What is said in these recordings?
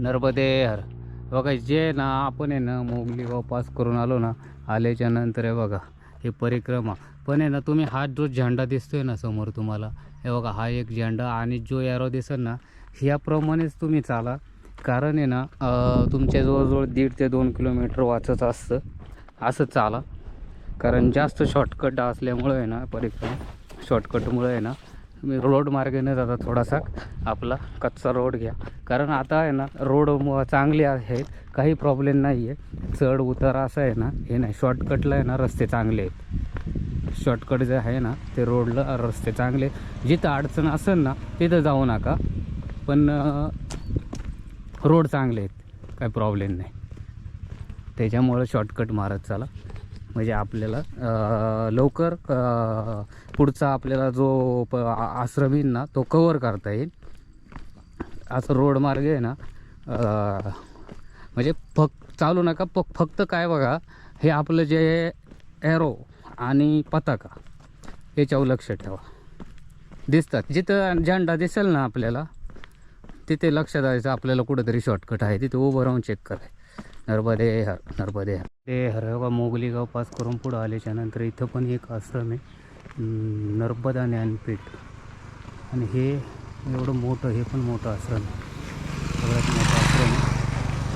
नर्मदे हर. बघा जे ना आपण आहे ना मोगली गाव पास करून आलो ना आल्याच्यानंतर आहे बघा हे परिक्रमा. पण आहे ना तुम्ही हा जो झेंडा दिसतोय ना समोर तुम्हाला हे बघा हा एक झेंडा आणि जो एरो दिसेल ना ह्याप्रमाणेच तुम्ही चाला. कारण आहे ना तुमच्या जवळजवळ दीड ते दोन किलोमीटर वाचत असतं असं चाला. कारण जास्त शॉर्टकट असल्यामुळं आहे ना परिक्रमा. शॉर्टकटमुळं आहे ना तुम्ही रोड मार्गाने जाता थोडासा. आपला कच्चा रोड घ्या. कारण आता आहे ना रोड चांगले आहेत काही प्रॉब्लेम नाही आहे चढ उतार असं आहे ना हे नाही. शॉर्टकटला आहे ना रस्ते चांगले आहेत. शॉर्टकट जे आहे ना ते रोडला रस्ते चांगले आहेत. जिथं अडचण असेल ना तिथं जाऊ नका. पण रोड चांगले आहेत. काही प्रॉब्लेम नाही. त्याच्यामुळं शॉर्टकट मारत चला. म्हणजे आपल्याला लवकर पुढचा आपल्याला जो प आश्रम येईल ना तो कवर करता येईल. असं रोड मार्ग आहे ना म्हणजे फक्त चालू नका फ फक्त काय बघा हे आपलं जे एरो आणि पताका याच्यावर लक्ष ठेवा. दिसतात. जिथं झेंडा दिसेल ना आपल्याला तिथे लक्ष द्यायचं आपल्याला कुठंतरी शॉर्टकट आहे. तिथे उभं राहून चेक करायचं. नर्मदे हर नर्मदे हर. ते हरवा मोगली गाव पास करून पुढं आल्याच्यानंतर इथं पण एक आश्रम आहे. नर्मदा ज्ञानपीठ. आणि हे एवढं मोठं हे पण मोठं आश्रम आहे. सगळ्यात मोठं आश्रम आहे.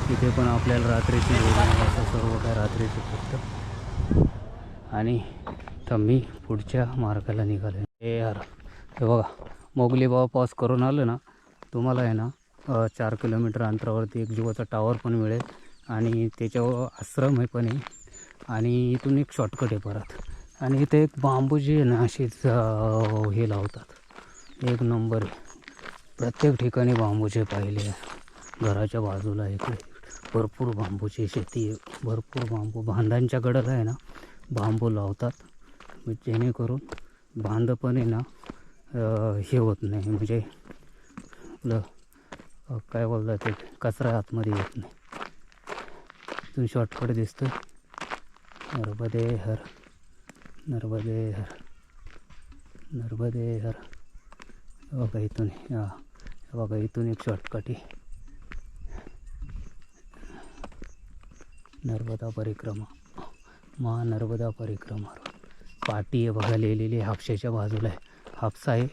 तिथे पण आपल्याला रात्रीची भोजन असं सर्व काय रात्रीचं फक्त. आणि तर मी पुढच्या मार्गाला निघालो हे हर हे बघा मोगली बाबा पास करून आलं ना तुम्हाला आहे ना चार किलोमीटर अंतरावरती एक जीवाचा टावर पण मिळेल. आणि त्याच्यावर आश्रम आहे पण आहे आणि इथून एक शॉर्टकट आहे परत. आणि इथे एक बांबूचे आहे ना असेच हे लावतात. एक नंबर आहे. प्रत्येक ठिकाणी बांबूचे पाहिले घराच्या बाजूला इकडे भरपूर बांबूची शेती आहे. भरपूर बांबू. बांधांच्या कडेला आहे ना बांबू लावतात. जेणेकरून बांध पण आहे ना हे होत नाही. म्हणजे आपलं काय बोलतात ते? कचरा आतमध्ये येत नाही. इथून शॉर्टकट दिसतं नर्मदे हर नर्मदे हर नर्मदे हर बघा इथून हा बघा इथून एक शॉर्टकट आहे. नर्मदा परिक्रमा महा नर्मदा परिक्रमा. पाटी आहे बघा लिहिलेली हापशाच्या बाजूला आहे. हापसा आहे.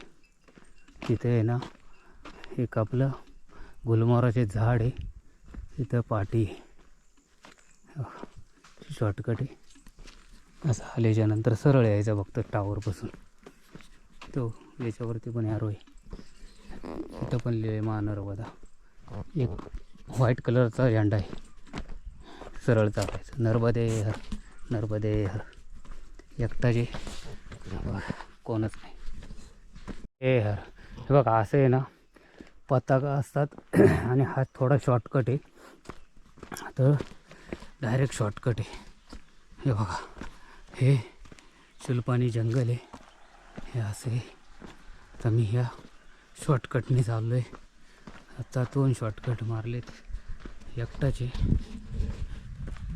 तिथे आहे ना एक आपलं गुलमोराचे झाड आहे. तिथं पाटी शॉर्टकट आहे. असं आल्याच्यानंतर सरळ यायचं फक्त टावरपासून तो याच्यावरती पण ॲरो आहे. तिथं पण लिहिले महानर्वदा एक व्हाईट कलरचा झेंडा आहे. सरळ चालायचं. नर्मदे हर नर्मदे हर एकटाचे कोणच नाही. हे हर हे बघा असं आहे ना पताका असतात. आणि हा थोडा शॉर्टकट आहे. तर डायरेक्ट शॉर्टकट आहे. हे बघा. हे शुल्पानी जंगल आहे. हे असे तर मी ह्या शॉर्टकटने चाललो आहे आता दोन शॉर्टकट मारलेत. एकटाचे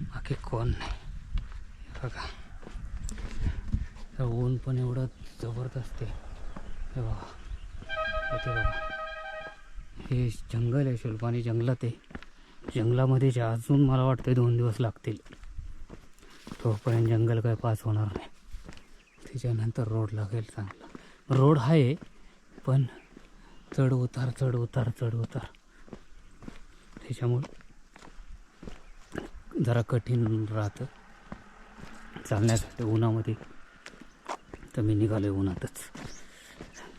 बाकी कोण नाही. हे बघा. तर ऊन पण एवढं जबरदस्त आहे. हे बघा. इथे बघा. हे जंगल आहे. शुल्पानी जंगलात आहे. जंगलामध्ये जे अजून मला वाटतं दोन दिवस लागतील. तोपर्यंत जंगल काय पास होणार नाही. त्याच्यानंतर रोड लागेल चांगला. रोड आहे पण चढ उतार चढ उतार चढ उतार. त्याच्यामुळं जरा कठीण राहतं. चालण्यासाठी उन्हामध्ये तर मी निघालो आहे उन्हातच.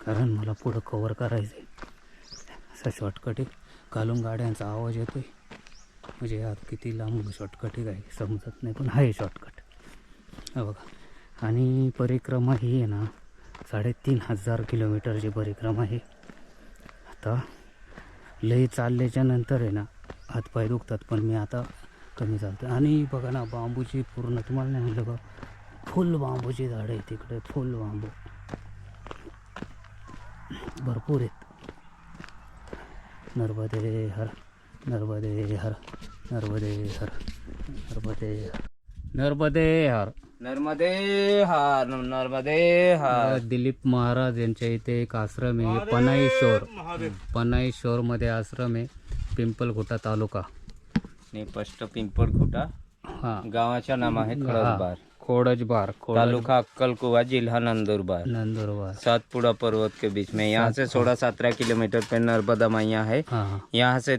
कारण मला पुढं कवर करायचं आहे असं शॉर्टकट आहे. घालून गाड्यांचा आवाज येतोय. म्हणजे यार किती लांब शॉर्टकट आहे काय समजत नाही पण आहे शॉर्टकट हे बघा. आणि परिक्रमा ही आहे ना साडेतीन हजार किलोमीटरची परिक्रमा आहे. आता लई चालल्याच्या नंतर आहे ना हातपाय दुखतात पण मी आता कमी चालतो आणि बघा ना बांबूची पूर्ण तुम्हाला नाही म्हणलं का? फुल बांबूची झाडं आहे तिकडे फुल बांबू. भरपूर आहेत. नर्मदे हर नर्मदे हर. नर्मदे हर नर्मदे हर नर्मदे हर. नर्मदे हार नर्मदे हार. दिलीप महाराज यांच्या इथे एक आश्रम आहे पनाई शोर पनाई शोरमध्ये आश्रम आहे पिंपलखुटा तालुका. स्पष्ट पिंपळखुटा हा. गावाचे नाम आहे खळसबार खोडजबार खोड तालुका अक्कलकुवा जिला नंदुरबार. नंदुरबार. सातपुड़ा पर्वत के बीच में. यहाँ से सोलह सत्रह किलोमीटर पे नर्मदा मैया हाँ. यहाँ से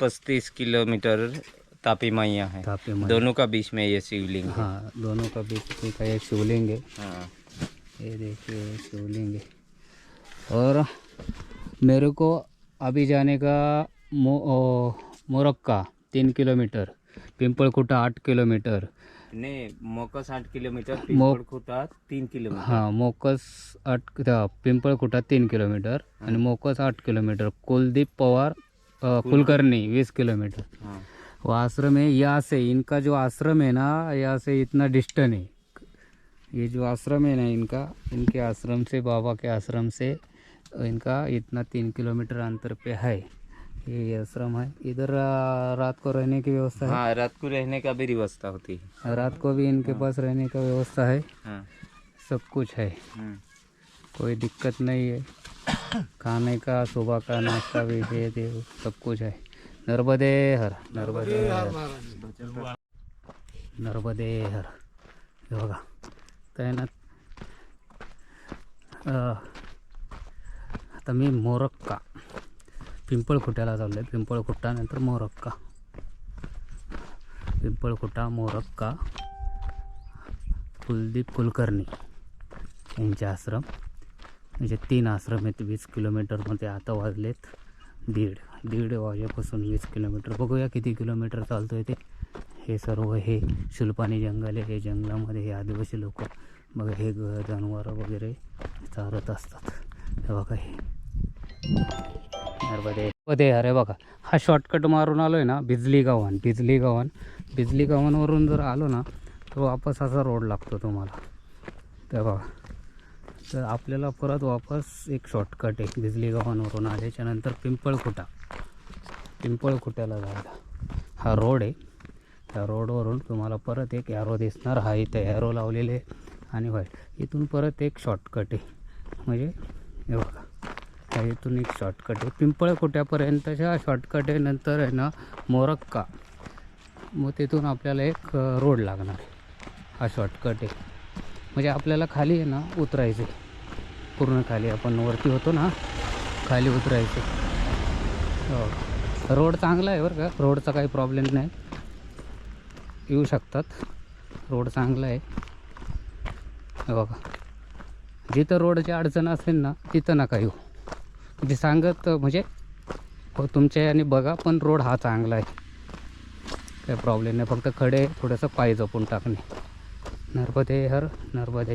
पच्चीस किलोमीटर तापी मैया है। तापी माई दोनों का बीच में ये शिवलिंग हाँ। दोनों का बीच का ये शिवलिंग है। हाँ। ये देखिए शिवलिंग है। और मेरे को अभी जाने का मो मोरक्का तीन किलोमीटर पिंपलखुटा आठ किलोमीटर। नहीं मोकस आठ किलोमीटर मो- पिंपळखुटा तीन किलोमीटर। हाँ मोकस आठ त्या पिंपळखुटा तीन किलोमीटर आणि मोकस आठ किलोमीटर कुलदीप पवार कुलकर्णी बीस किलोमीटर। हाँ। वो आश्रम है यहाँ से इनका जो आश्रम है ना यहाँ से इतना डिस्टेंस है। ये जो आश्रम है ना इनका इनके आश्रम से बाबा के आश्रम से इनका इतना तीन किलोमीटर अंतर पे है। ये आश्रम है। इधर रात को रहने की व्यवस्था हाँ? रात को रहने का भी व्यवस्था होती है। है रात को भी इनके हाँ। पास रहने का व्यवस्था है। हाँ। सब कुछ है। हम्म। कोई दिक्कत नहीं है। खाने का सुबह का नाश्ता भी है देव सब कुछ है। नर्मदे हर नर्मदे हर। नर्मदे हर। हे बघा तैनात। आता मी मोरक्का। पिंपळखुट्याला चाललो आहे पिंपळखुट्टानंतर मोरक्का. पिंपळखुटा मोरक्का कुलदीप कुलकर्णी यांचे आश्रम. म्हणजे तीन आश्रम आहेत वीस किलोमीटरमध्ये आता वाजलेत. दीड दीड वाजेपासून वीस किलोमीटर. बघूया किती किलोमीटर चालतो आहे ते. हे सर्व हे शुल्पानी जंगल आहे. हे जंगलामध्ये हे आदिवासी लोक. मग हे ग जनावरं वगैरे चालत असतात. हे बघा हे. अरे अरे बघा. हा शॉर्टकट मारून आलो आहे ना बिजली गावान बिजली गावान बिजली गावांवरून जर आलो ना तर वापस असा रोड लागतो तुम्हाला. तर बघा. तर आपल्याला परत वापस एक शॉर्टकट आहे बिजली गावांवरून आल्याच्यानंतर पिंपळखुटा. पिंपळखुट्याला जायला. हा रोड आहे. त्या रोडवरून तुम्हाला परत एक ॲरो दिसणार. हा इथे ॲरो लावलेले आणि व्हाईट इथून परत एक शॉर्टकट आहे. म्हणजे हे बघा हा इथून एक शॉर्टकट आहे. पिंपळखुट्यापर्यंतच्या शॉर्टकट आहे. नंतर आहे ना मोरक्का. मग तिथून आपल्याला एक रोड लागणार आहे. हा शॉर्टकट आहे. म्हणजे आपल्याला खाली आहे ना उतरायचं पूर्ण खाली आपण वरती होतो ना खाली उतरायचं हो. रोड चांगला आहे बरं का. रोडचा काही प्रॉब्लेम नाही. येऊ शकतात. रोड चांगला आहे. बघा. जिथं रोडची अडचण असेल ना तिथं नका येऊ. म्हणजे सांगत म्हणजे हो तुमच्या याने बघा पण रोड हा चांगला आहे. काही प्रॉब्लेम नाही. फक्त खडे थोडंसं पाय जपून टाकणे. नर्मदे हर नर्मदे